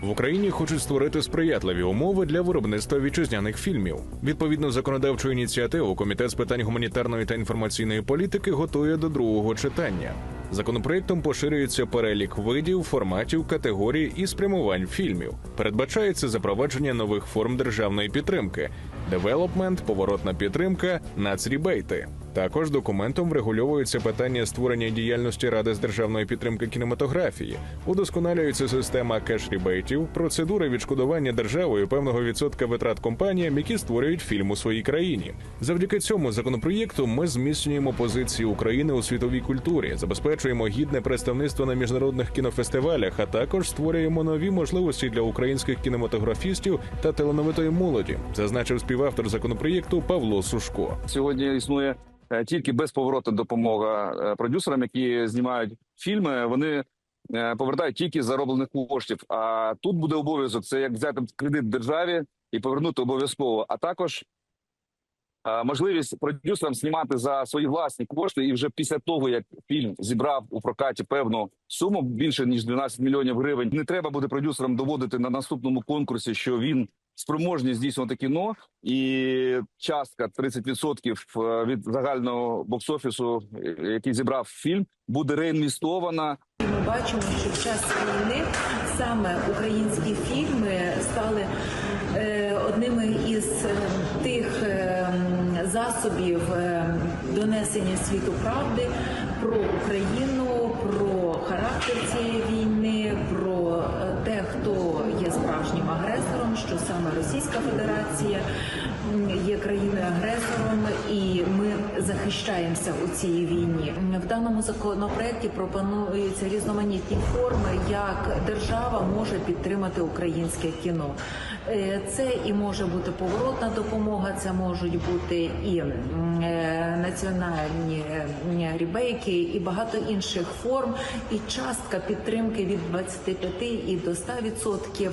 В Україні хочуть створити сприятливі умови для виробництва вітчизняних фільмів. Відповідно законодавчу ініціативу комітет з питань гуманітарної та інформаційної політики готує до другого читання. Законопроектом поширюється перелік видів, форматів, категорій і спрямувань фільмів. Передбачається запровадження нових форм державної підтримки, девелопмент, поворотна підтримка, нацрібейти. Також документом врегульовується питання створення діяльності ради з державної підтримки кінематографії, удосконалюється система кеш-рібейтів, процедури відшкодування державою певного відсотка витрат компаніям, які створюють фільм у своїй країні. Завдяки цьому законопроєкту ми зміцнюємо позиції України у світовій культурі, забезпечуємо гідне представництво на міжнародних кінофестивалях, а також створюємо нові можливості для українських кінематографістів та талановитої молоді, зазначив співавтор законопроєкту Павло Сушко. Сьогодні існує тільки безповоротна допомога е, продюсерам, які знімають фільми. Вони е, повертають тільки зароблених коштів. А тут буде обов'язок це як взяти кредит державі і повернути обов'язково. А також е, можливість продюсерам знімати за свої власні кошти, і вже після того як фільм зібрав у прокаті певну суму більше ніж 12 мільйонів гривень. Не треба буде продюсерам доводити на наступному конкурсі, що він спроможний здійснювати кіно, і частка 30% від загального бокс-офісу, е, який зібрав фільм, буде реінвестована. Ми бачимо, що в час війни саме українські фільми стали е, одними із е, тих е, засобів е, донесення світу правди про Україну, про характер цієї війни, про е, те, хто є справжнім агресором, що саме Російська Федерація є країною-агресором, і ми захищаємося у цій війні. В даному законопроекті пропонуються різноманітні форми, як держава може підтримати українське кіно. Е, Це і може бути поворотна допомога, це можуть бути і е, національні рібейки, і багато інших форм, і частка підтримки від 25 і до 100%.